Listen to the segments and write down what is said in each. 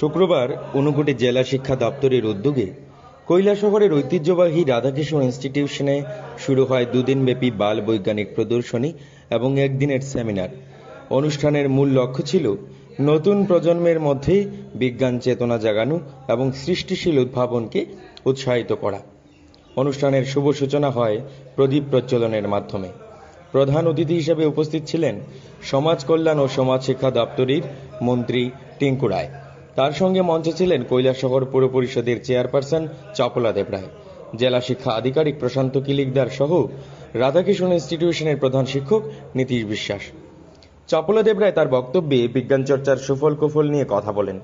শুক্রবার ঊনকোটি জেলা শিক্ষা দপ্তরের উদ্যোগে কৈলাসহরের ঐতিহ্যবাহী রাধাকৃষ্ণ ইনস্টিটিউশনে শুরু হয় দুদিনব্যাপী বাল বৈজ্ঞানিক প্রদর্শনী এবং একদিনের সেমিনার। অনুষ্ঠানের মূল লক্ষ্য ছিল নতুন প্রজন্মের মধ্যে বিজ্ঞান চেতনা জাগানো এবং সৃষ্টিশীল উদ্ভাবনকে উৎসাহিত করা। অনুষ্ঠানের শুভ সূচনা হয় প্রদীপ প্রজ্বলনের মাধ্যমে। প্রধান অতিথি হিসেবে উপস্থিত ছিলেন সমাজ কল্যাণ ও সমাজ শিক্ষা দপ্তরের মন্ত্রী টিঙ্কু রায়। তার সঙ্গে মঞ্চে ছিলেন কৈলাসহর পৌর পরিষদের চেয়ারপারসন চপলা দেবরায়। জেলা শিক্ষা আধিকারিক প্রশান্ত কিলিকদার সহ রাধাকৃষ্ণ ইনস্টিটিউশনের প্রধান শিক্ষক নীতিশ বিশ্বাস। চপলা দেবরায় তার বক্তব্যে বিজ্ঞান চর্চার সুফল কুফল নিয়ে কথা বলেন।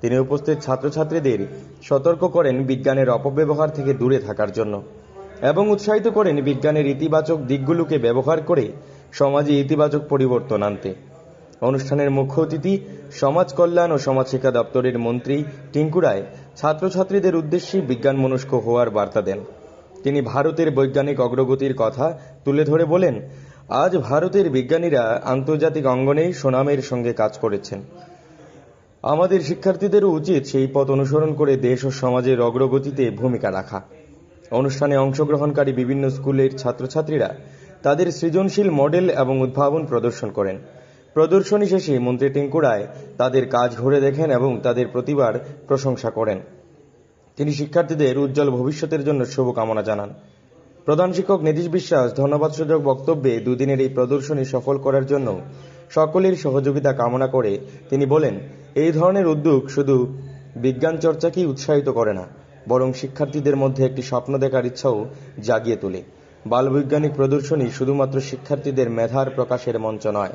তিনি উপস্থিত ছাত্রছাত্রীদের সতর্ক করেন বিজ্ঞানের অপব্যবহার থেকে দূরে থাকার জন্য এবং উৎসাহিত করেন বিজ্ঞানের ইতিবাচক দিকগুলোকে ব্যবহার করে সমাজে ইতিবাচক পরিবর্তন আনতে। অনুষ্ঠানের মুখ্য অতিথি সমাজ কল্যাণ ও সমাজ শিক্ষা দপ্তরের মন্ত্রী টিঙ্কু রায় ছাত্রছাত্রীদের উদ্দেশ্যে বিজ্ঞান মনস্ক হওয়ার বার্তা দেন। তিনি ভারতের বৈজ্ঞানিক অগ্রগতির কথা তুলে ধরে বলেন, আজ ভারতের বিজ্ঞানীরা আন্তর্জাতিক অঙ্গনে সুনামের সঙ্গে কাজ করেছেন। আমাদের শিক্ষার্থীদেরও উচিত সেই পথ অনুসরণ করে দেশ ও সমাজের অগ্রগতিতে ভূমিকা রাখা। অনুষ্ঠানে অংশগ্রহণকারী বিভিন্ন স্কুলের ছাত্রছাত্রীরা তাদের সৃজনশীল মডেল এবং উদ্ভাবন প্রদর্শন করেন। প্রদর্শনী শেষে মন্ত্রী টিঙ্কু রায় তাদের কাজ ঘুরে দেখেন এবং তাদের প্রতিভার প্রশংসা করেন। তিনি শিক্ষার্থীদের উজ্জ্বল ভবিষ্যতের জন্য শুভকামনা জানান। প্রধান শিক্ষক নীতিশ বিশ্বাস ধন্যবাদসূচক বক্তব্যে দুদিনের এই প্রদর্শনী সফল করার জন্য সকলের সহযোগিতা কামনা করে তিনি বলেন, এই ধরনের উদ্যোগ শুধু বিজ্ঞান চর্চাকেই উৎসাহিত করে না, বরং শিক্ষার্থীদের মধ্যে একটি স্বপ্ন দেখার ইচ্ছাও জাগিয়ে তোলে। বালবৈজ্ঞানিক প্রদর্শনী শুধুমাত্র শিক্ষার্থীদের মেধার প্রকাশের মঞ্চ নয়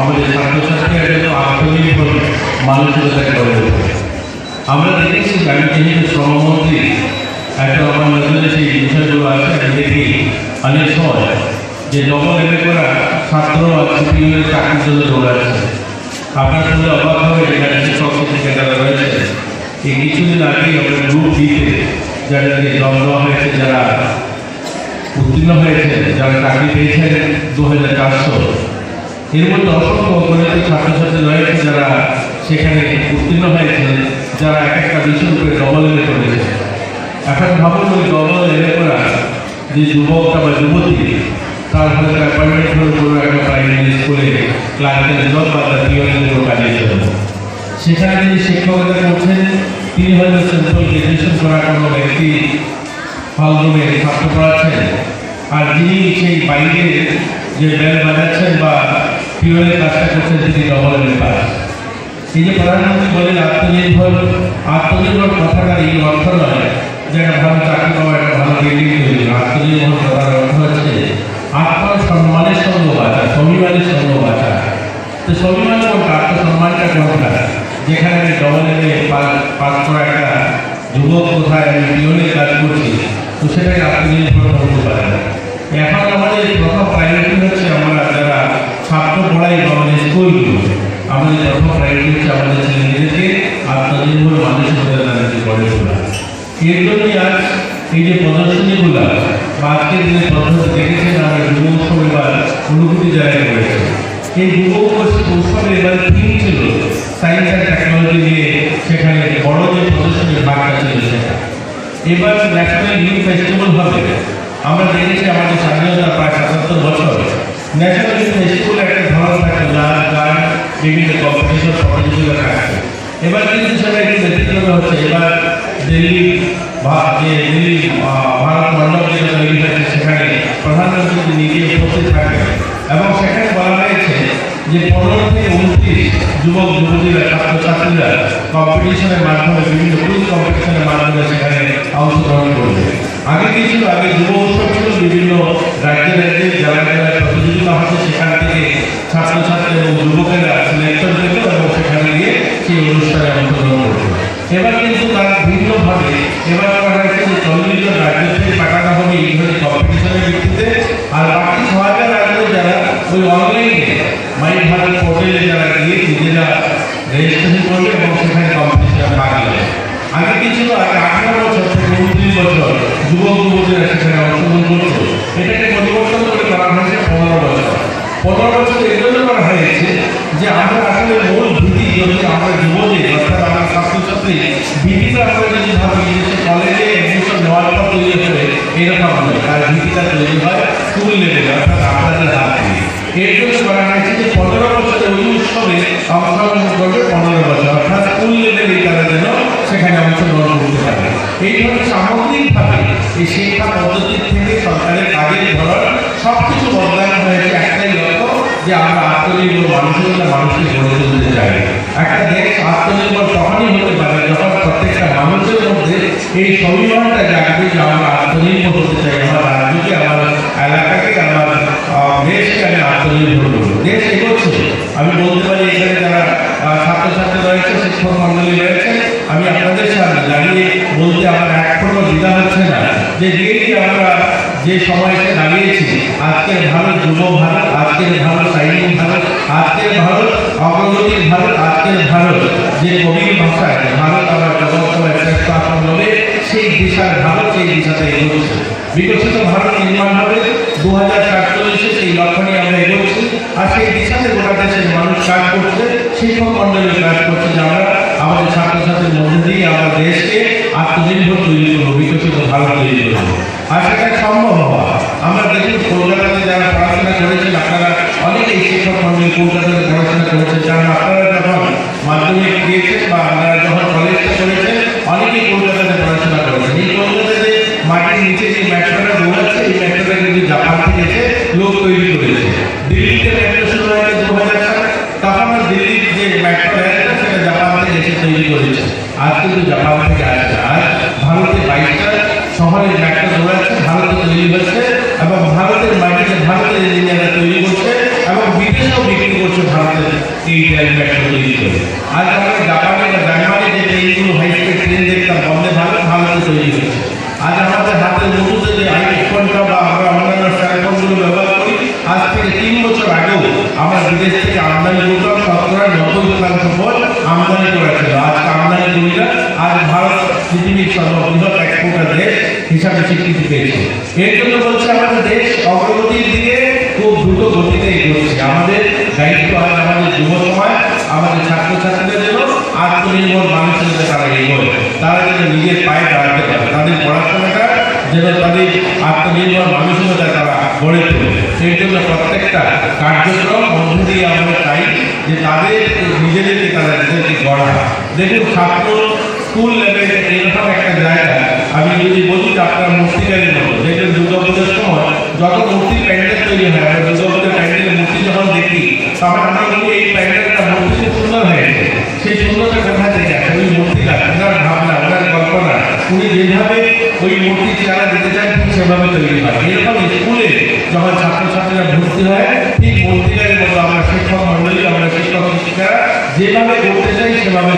আমাদের ছাত্রছাত্রীরা যেন আত্মনির্ভর মানসিকতায় গড়ে ওঠে আমরা দেখেছি আমি যেহেতু শ্রমমন্ত্রী একটা আমার নজরে সেই বিষয়গুলো আছে দেখি অনেক সময় যে ডবল এমএ করা ছাত্র আর সিপিইউর চাকরির জন্য দৌড়াচ্ছে আপনার শুনলে অবাক হবে এখানে শিক্ষক শিক্ষিকারা রয়েছে। এই কিছুদিন আগে আমরা গ্রুপ দিতে জব দেওয়া হয়েছে, যারা উত্তীর্ণ হয়েছে, যারা চাকরি পেয়েছেন দু হাজার চারশো এর মধ্যে অসংখ্য অগণিত ছাত্রছাত্রী রয়েছে যারা সেখানে উত্তীর্ণ হয়েছে যারা এক একটা বিষয়ের উপরে ডবল এমএ করেছে এখন ভাবুন ওই ডবল এমএ করা যে যুবকটা বা যুবতী, তার হয়তো অ্যাপয়েন্টমেন্ট হয়ে কোনো একটা প্রাইমারি স্কুলে ক্লাসের জব বা তার পিওনের জন্য। কাজে সেখানে যিনি শিক্ষকতা করছেন, তিনি হয়তো সিম্পল গ্রাজুয়েশন করা কোনো ব্যক্তি হলরুমে ছাত্র পড়াচ্ছেন। আর যিনি সেই বাইরে যে বেল বাজাচ্ছেন বা পিওনের কাজটা করছেন তিনি ডবল এমএ পাস যে প্রধানমন্ত্রী বলেন? আত্মনির্ভর আত্মনির্ভর কথাটা এই অর্থ নয় যে একটা ভালো চাকরি পাওয়া, একটা ভালো বিল্ডিং তৈরি। আত্মনির্ভর কথার অর্থ হচ্ছে আত্মসম্মানের সঙ্গে বাঁচা স্বাভিমানের সঙ্গে বাঁচা তো স্বাভিমান কোনটা আত্মসম্মানটা কোনটা? যেখানে আমি ডবল এমএ পাস করা একটা যুবক কোথায়, আমি পিওনের কাজ করছি, তো সেটাকে আত্মনির্ভর হতে পারে এখন আমাদের প্রথম প্রায়োরিটি হচ্ছে আমরা ছাত্র পড়াই আমাদের স্কুলগুলো আমাদের প্রথম প্রায়োরিটি হচ্ছে আমাদের ছেলেমেয়েদেরকে আত্মনির্ভর মানুষের মধ্যে তাদেরকে গড়ে তোলা এর জন্যই আজ এই যে প্রদর্শনীগুলো বা আজকের দিনে পদ্ধতি দেখেছেন আমরা যুব উৎসব এবার অনুভূতি জায়গায় করেছে এই যুব উৎসবে এবার থিম ছিল সায়েন্স অ্যান্ড টেকনোলজি নিয়ে সেখানে বড় যে প্রদর্শনীর ভাগটা ছিল সেটা। এবার ন্যাশনাল ইউথ ফেস্টিভ্যাল হবে। আমরা দেখেছি আমাদের স্বাধীনতা প্রায় সাতাত্তর বছর। ন্যাশনাল ফেস্টিভ্যাল একটা ধরন থাকে নাচ গান বিভিন্ন কম্পিটিশন প্রতিযোগিতা থাকছে এবার কিন্তু সেটা একটু ব্যতিক্রমে হচ্ছে। এবার দিল্লি দিল্লি ভারত মণ্ডপ যেটা তৈরি হয়েছে, সেখানে প্রধানমন্ত্রী নিজে উপস্থিত থাকবেন এবং সেখানে বলা হয়েছে যে পনেরো থেকে উনত্রিশ যুবক, যুবতীরা, ছাত্রছাত্রীরা কম্পিটিশনের মাধ্যমে, বিভিন্ন কুইজ কম্পিটিশনের মাধ্যমে সেখানে অংশগ্রহণ করবে। আগে কি ছিল? আগে যুব উৎসব ছিল বিভিন্ন রাজ্যে রাজ্যে জেলা ওই অনলাইনে মাই ভারত পোর্টালে যারা গিয়ে নিজেরা রেজিস্ট্রেশন করবে এবং সেখানে কম্পিটিশনে ভাগ আগে কি ছিল আগে আঠারো বছর থেকে উনত্রিশ বছর যুবক যুবতীরা সেখানে অংশগ্রহণ করতো এটাকে পরিবর্তন করে করা হয়েছে পনেরো বছর পনেরো বছর এই জন্য করা হয়েছে যে আমরা আসলে মূল ভীতি যদি আমরা যুবদের অর্থাৎ আমরা ছাত্রছাত্রী ভীতিটা আমরা যদি ভাবি যে কলেজে এডমিশন নেওয়ার তৈরি হবে এরকম নয় তার ভীতিটা তৈরি হয় স্কুল লেভেলে অর্থাৎ থেকে এর জন্য হয়েছে যে পনেরো বছরের ওই উৎসবে অংশগ্রহণ করবে পনেরো বছর। অর্থাৎ স্কুল লেভেলে তারা যেন সেখানে অংশগ্রহণ করতে পারে। এইভাবে সামগ্রিকভাবে এই শিক্ষা পদ্ধতি থেকে সরকারের কাজের ধরন সব কিছু বদলানো হয়েছে একটাই লক্ষ্য যে আমরা আত্মনির্ভর জন্য মানুষকে গড়ে তুলতে চাই। একটা দেশ আত্মনির্ভর তখনই হতে পারে যখন প্রত্যেকটা মানুষের মধ্যে এই সমীকরণটা জাগবে যে আমরা আত্মনির্ভর হতে চাই, আমার রাজ্যকে আমার এলাকাকে আমার দেশকে আমি আত্মনির্ভর করব দেশ এগোচ্ছে। আমি বলতে পারি এখানে যারা ছাত্রছাত্রী রয়েছে, শিক্ষক মন্ডলী রয়েছে, আমি আপনাদের সামনে দাঁড়িয়ে বলতে আমার এক কোনো দ্বিধা হচ্ছে না। যে রিয়েলি আমরা যে সময়কে দাঁড়িয়েছি, আজকের ভারত, যুব ভারত, আজকের ভারত সাইনিক ভারত, আজকের ভারত, অগ্রগতির ভারত, আজকের ভারত। যে কবির ভাষায় ভারত আমার জগৎসভায় শ্রেষ্ঠ হবে সেই দিশার ভারত সেই দিশাতে এগোচ্ছে। বিকশিত ভারত নির্মাণ হবে। দু হাজার সাতচল্লিশে সেই লক্ষ্য নিয়ে আমরা এগোচ্ছি। আর সেই দিশাতে গোটা দেশের মানুষ কাজ করছে শিক্ষক মন্ডলী কাজ করছে যে আমরা আমাদের ছাত্রছাত্রীর মধ্যে দিয়ে আমরা দেশকে আত্মনির্ভর তৈরি করব, বিকশিত ভারত তৈরি করব। আর সেটা সম্ভব হওয়া। আমরা দেখুন কলকাতাতে যারা পড়াশোনা করেছেন, আপনারা অনেকেই শিক্ষক মন্ডলী কলকাতাতে পড়াশোনা করেছেন কারণ আপনারা যখন মাধ্যমিক দিয়েছেন বা আপনারা যখন কলেজটা করেছেন, অনেকেই কলকাতাতে পড়াশোনা লোক তৈরি করেছে দিল্লিতে মেট্রো শুরু হয়েছে দু হাজার সালে তখন দিল্লির যে মেট্রো রেলটা সেটা জাপান এসে তৈরি করেছে। আজ কিন্তু জাপান থেকে আসছে। আর ভারতে বাইশটা শহরে মেট্রো দৌড়াচ্ছে ভারতে তৈরি হচ্ছে এবং ভারতের মাটিতে ভারতের ইঞ্জিনিয়াররা তৈরি করছে এবং বিদেশেও বিক্রি করছে ভারতের এই মেট্রো তৈরি করে আজ আমরা জাপানে বা জার্মানি যে ট্রেনগুলো হাই স্পিড ট্রেন দেখতাম বন্দে ভারত ভারতে তৈরি হচ্ছে আজ আমাদের হাতের মুঠোতে যে আইফোনটা বা আমরা অন্যান্য স্মার্টফোনগুলো ব্যবহার করি আজ থেকে তিন বছর আগেও আমরা বিদেশ থেকে আমদানি করতাম শতকরা নব্বই শতাংশ ফোন আমদানি করেছিল আজকে আমদানি করি না আজ ভারত পৃথিবীর সর্ববৃহৎ এক্সপোর্টার দেশ হিসাবে স্বীকৃতি পেয়েছে। এর জন্য বলছে আমাদের দেশ অগ্রগতির দিকে খুব দ্রুত গতিতে এগোচ্ছে। আমাদের দায়িত্ব আজ আমাদের যুব সমাজ, আমাদের ছাত্রছাত্রীদের জন্য আত্মনির্ভর মানুষের জন্য তারা এগোয়। তারা যেন নিজের পায়ে দাঁড়াতে পারে। তাদের পড়াশোনাটা যেন তাদের আত্মনির্ভর মানসিকতা তারা গড়ে তোলে। সেই জন্য প্রত্যেকটা কার্যক্রম মধ্য দিয়ে আমরা চাই যে তাদের, নিজেদেরকে তারা নিজেদেরকে গড়া। দেখুন, ছাত্র স্কুল লেভেলে এরকম একটা যদি বলি আপনার মূর্তিকারের মতো দেখবেন দুর্গাপুজোর সময় যত মূর্তি প্যান্ডেল তৈরি হয় আমরা দুর্গাপুজোর প্যান্ডেলে মূর্তি যখন দেখি তখন আমরা বলি এই প্যান্ডেলটা মূর্তি খুব সুন্দর হয়েছে সেই সুন্দরটা কোথা থেকে আসে? ওই মূর্তিটা, ওনার ভাবনা, ওনার কল্পনা। উনি যেভাবে ওই মূর্তি চেহারা দিতে চান ঠিক সেভাবে তৈরি হয়। এরকম স্কুলে যখন ছাত্রছাত্রীরা ভর্তি হয়, ঠিক মূর্তিকারের মতো আমরা শিক্ষক মন্ডলী আমরা শিক্ষক শিক্ষিকারা যেভাবে করতে চাই, সেভাবে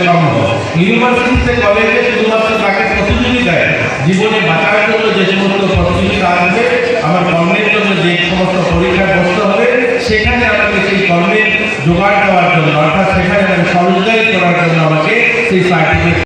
ইউনিভার্সিটিতে কলেজে শুধুমাত্র তাকে প্রতিযোগী দেয়? জীবনে বাঁচার জন্য যে সমস্ত প্রতিযোগিতা আসবে আমার কর্মের জন্য যে সমস্ত পরীক্ষা করতে হবে, সেখানে আমাকে সেই কর্মের জোগাড় দেওয়ার জন্য, অর্থাৎ সেখানে আমি সরোজগারি করার জন্য আমাকে সেই সার্টিফিকেট